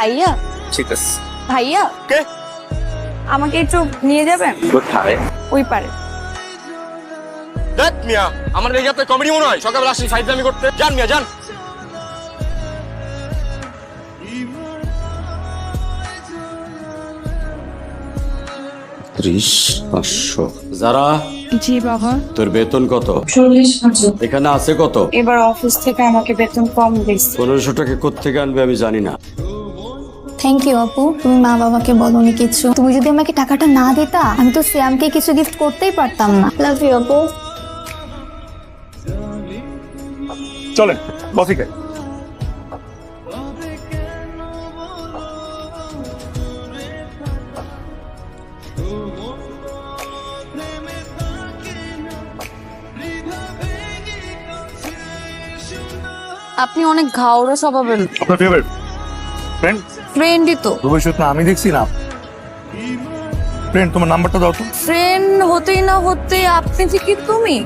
ভাইয়া? ঠিক আছে। ভাইয়া? কে? আমাকে একটু নিয়ে যাবেন? কোথায়? ওই পারে। দেখ মিয়া আমার কমেডি মনে হয়। সকালবেলা আসি ফাইজলামি করতে। যান মিয়া যান। ত্রিশ পাঁচশো। যারা জি বাবা। তোর বেতন কত? চল্লিশ হাজার। এখানে আছে কত? এবার অফিস থেকে আমাকে বেতন কম দিচ্ছে। পনেরোশো টাকা কোথেকে আনবে আমি জানি না। থ্যাংক ইউ আপু। তুমি মা বাবাকে বলনি কিছু। তুমি যদি আমাকে টাকাটা না দিতা আমি তো শ্যামকে কিছু গিফট করতেই পারতাম না। লাভ ইউ আপু। চলেন কফি খাই আপনি অনেক ঘাওড়া স্বভাবের আপনার ফেভারিট ফ্রেন্ড ফ্রেন্ডই তো ভবিষ্যৎ না আমি দেখছি না ফ্রেন্ড তোমার নাম্বারটা দাও তো ফ্রেন্ড হতেই না হতে আপনি থেকে তুমি